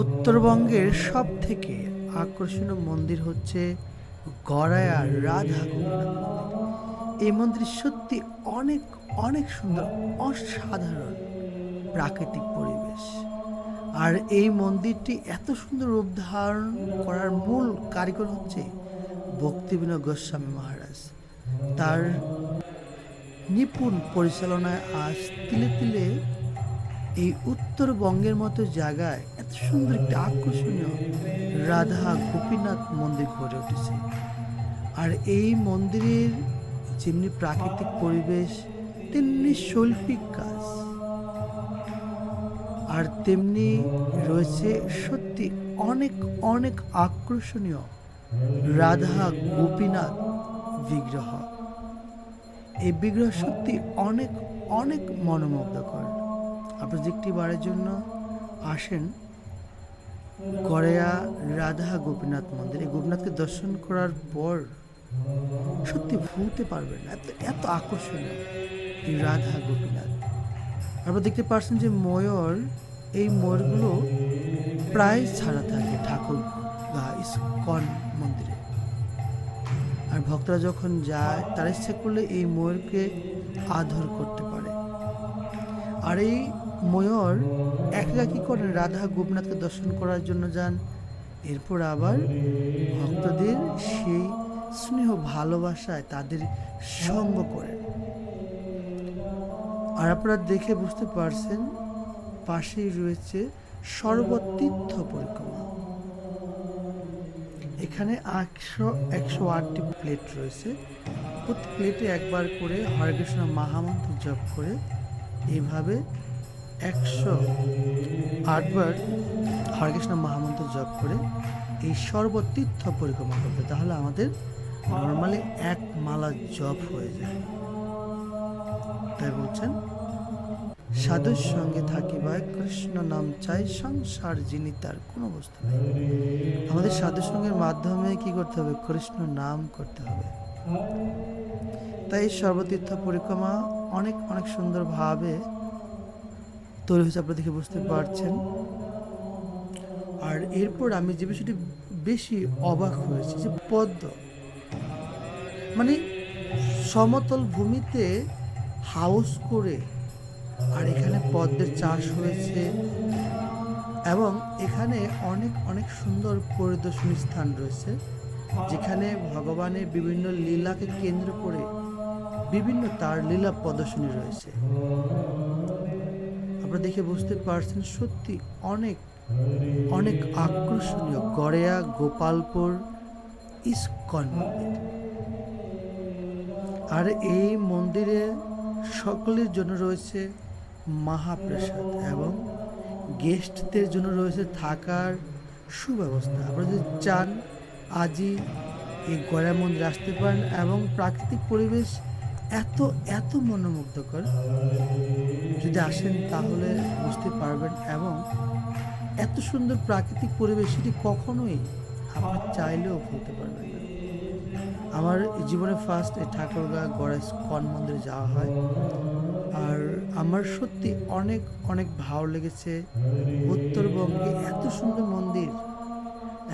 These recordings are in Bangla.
উত্তরবঙ্গের সব থেকে আকর্ষণীয় মন্দির হচ্ছে গড়ায়া রাধা এই মন্দির সত্যি অনেক অনেক সুন্দর, অসাধারণ প্রাকৃতিক পরিবেশ। আর এই মন্দিরটি এত সুন্দর রূপ ধারণ করার মূল কারিগর হচ্ছে ভক্তিবিনোদ গোস্বামী মহারাজ। তার নিপুণ পরিচালনায় আজ তিলে তিলে এই উত্তরবঙ্গের মতো জায়গায় এত সুন্দর একটি আকর্ষণীয় রাধা গোপীনাথ মন্দির গড়ে উঠেছে। আর এই মন্দিরের যেমনি প্রাকৃতিক পরিবেশ, তেমনি শৈল্পিক কাজ। আর তেমনি রয়েছে সত্যি অনেক অনেক আকর্ষণীয় রাধা গোপীনাথ বিগ্রহ। এই বিগ্রহ সত্যি অনেক অনেক মনোমুগ্ধকর। আপনি একটি বারের জন্য আসেন গড়েয়া রাধা গোপীনাথ মন্দির। এই গোপীনাথকে দর্শন করার পর সত্যি ভুলতে পারবেন না। এত এত আকর্ষণীয় রাধা গোপীনাথ। আপনারা দেখতে পাচ্ছেন যে ময়ূর, এই ময়ূরগুলো প্রায় ছাড়া থাকে ঠাকুর বা ইস্কন মন্দিরে। আর ভক্তরা যখন যায়, তারা ইচ্ছা করলে এই ময়ূরকে আদর করতে পারে। আর এই ময়ূর একলা কি করেন রাধা গোপনাথকে দর্শন করার জন্য যান? এরপর আবার ভক্তদের সেই স্নেহ ভালোবাসায় তাদের সঙ্গ করেন। আর আপনারা দেখে বুঝতে পারছেন, পাশেই রয়েছে সর্বতীর্থ পরিক্রমা। এখানে একশো একশো আটটি প্লেট রয়েছে। প্রতি প্লেটে একবার করে হরে কৃষ্ণ মহামন্ত্র জপ করে এইভাবে একশো আটবার হরে কৃষ্ণ মহামন্ত্র জপ করে এই সর্বতীর্থ পরিক্রমা করবে তাহলে আমাদের নর্মালি এক মালা জপ হয়ে যায়। তাই বলছেন, সাধুর সঙ্গে থাকিবা কৃষ্ণ নাম চাই, সংসার যিনি তার কোনো বস্তু নেই। আমাদের সাধু সঙ্গের মাধ্যমে কি করতে হবে? কৃষ্ণ নাম করতে হবে। তাই সর্বতীর্থ পরিক্রমা অনেক অনেক সুন্দরভাবে তৈরি হয়েছে, আপনারা দেখে বুঝতে পারছেন। আর এরপর আমি যে বিষয়টি বেশি অবাক হয়েছি, যে পদ্ম মানে সমতল ভূমিতে হাউস করে আর এখানে পদ্মের চাষ হয়েছে এবং এখানে অনেক অনেক সুন্দর পরিদর্শনী স্থান রয়েছে, যেখানে ভগবানের বিভিন্ন লীলাকে কেন্দ্র করে বিভিন্ন তার লীলা প্রদর্শনী রয়েছে। আপনারা দেখে বুঝতে পারছেন সত্যি অনেক অনেক আকর্ষণীয় গড়েয়া গোপালপুর ইস্কন মন্দির। আর এই মন্দিরে সকলের জন্য রয়েছে মহাপ্রসাদ এবং গেস্টদের জন্য রয়েছে থাকার সুব্যবস্থা। আপনারা যদি চান, আজই এই গড়া মন্দিরে আসতে পারেন এবং প্রাকৃতিক পরিবেশ এত এত মনোমুগ্ধকর। যদি আসেন তাহলে বুঝতে পারবেন এবং এত সুন্দর প্রাকৃতিক পরিবেশ সেটি কখনোই আপনি চাইলেও ভুলতে পারবেন না। আমার জীবনে ফার্স্ট এই ঠাকুরগা গড়েস কন মন্দিরে যাওয়া হয়। আর আমার সত্যি অনেক অনেক ভালো লেগেছে। উত্তরবঙ্গে এত সুন্দর মন্দির।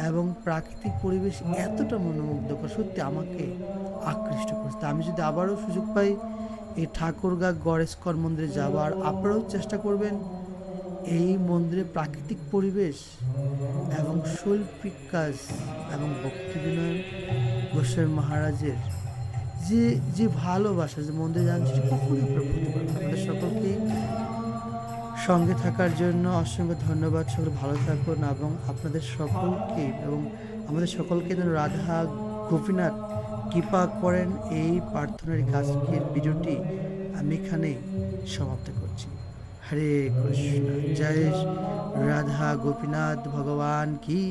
এবং প্রাকৃতিক পরিবেশ এতটা মনোমুগ্ধকর, সত্যি আমাকে আকৃষ্ট করছে। আমি যদি আবারও সুযোগ পাই, এই ঠাকুরগা গড়েশকর মন্দিরে যাবার আপনারাও চেষ্টা করবেন। এই মন্দিরে প্রাকৃতিক পরিবেশ এবং শৈল্পিক কাজ এবং ভক্তি বিনয় গোস্বামী মহারাজের যে যে ভালোবাসা, যে মন্দিরে যান, সেটি কখনোই আপনারা আমাদের সকলকে সঙ্গে থাকার জন্য অসংখ্য ধন্যবাদ, সকলে ভালো থাকুন এবং আপনাদের সকলকে এবং আমাদের সকলকে যেন রাধা গোপীনাথ কৃপা করেন এই প্রার্থনার আজকের ভিডিওটি আমি এখানে সমাপ্ত করছি। হরে কৃষ্ণ। জয় রাধা গোপীনাথ ভগবান কি